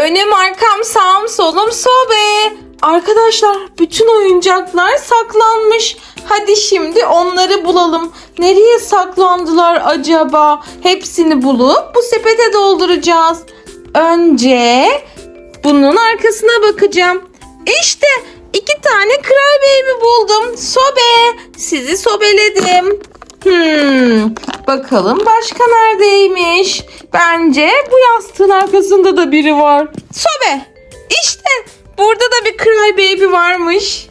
Önüm arkam sağım solum sobe. Arkadaşlar bütün oyuncaklar saklanmış. Hadi şimdi onları bulalım. Nereye saklandılar acaba? Hepsini bulup bu sepete dolduracağız. Önce bunun arkasına bakacağım. İşte iki tane Cry Baby buldum. Sobe. Sizi sobeledim. Bakalım başka neredeymiş? Bence bu yastığın arkasında da biri var. Sobe. İşte burada da bir Cry Baby varmış.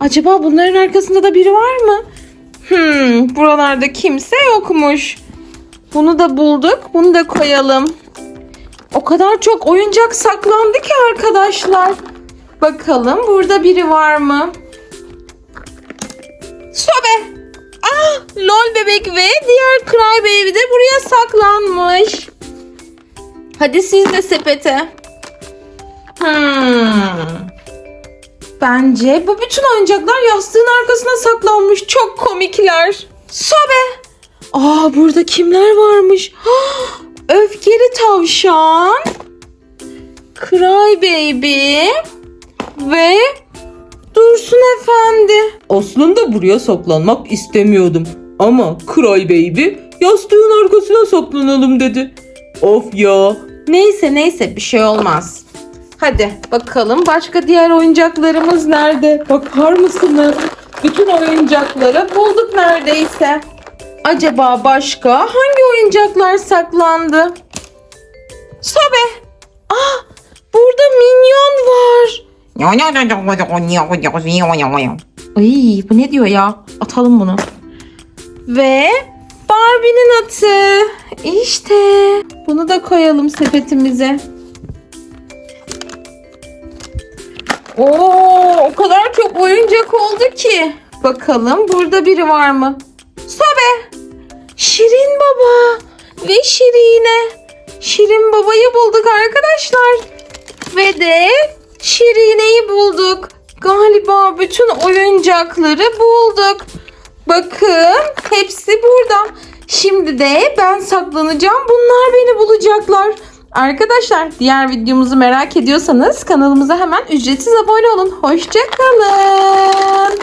Acaba bunların arkasında da biri var mı? Hmm, buralarda kimse yokmuş. Bunu da bulduk. Bunu da koyalım. O kadar çok oyuncak saklandı ki arkadaşlar. Bakalım burada biri var mı? Lol bebek ve diğer Cry Baby de buraya saklanmış. Hadi siz de sepete. Hmm. Bence bu bütün oyuncaklar yastığın arkasına saklanmış. Çok komikler. Sobe. Aa burada kimler varmış? Öfkeli tavşan. Cry Baby. Ve Dursun Efendi. Aslında buraya saklanmak istemiyordum. Ama Cry Baby yastığın arkasına saklanalım dedi. Of ya. Neyse neyse bir şey olmaz. Hadi bakalım başka diğer oyuncaklarımız nerede? Bakar mısınız? Bütün oyuncakları bulduk neredeyse. Acaba başka hangi oyuncaklar saklandı? Sobe. Ah burada minyon var. Ay bu ne diyor ya? Atalım bunu. Ve Barbie'nin atı. İşte. Bunu da koyalım sepetimize. Oo, o kadar çok oyuncak oldu ki. Bakalım burada biri var mı? Sobe. Şirin baba ve Şirine. Şirin babayı bulduk arkadaşlar. Ve de Şirine'yi bulduk. Galiba bütün oyuncakları bulduk. Bakın hepsi burada. Şimdi de ben saklanacağım. Bunlar beni bulacaklar. Arkadaşlar diğer videomuzu merak ediyorsanız kanalımıza hemen ücretsiz abone olun. Hoşçakalın.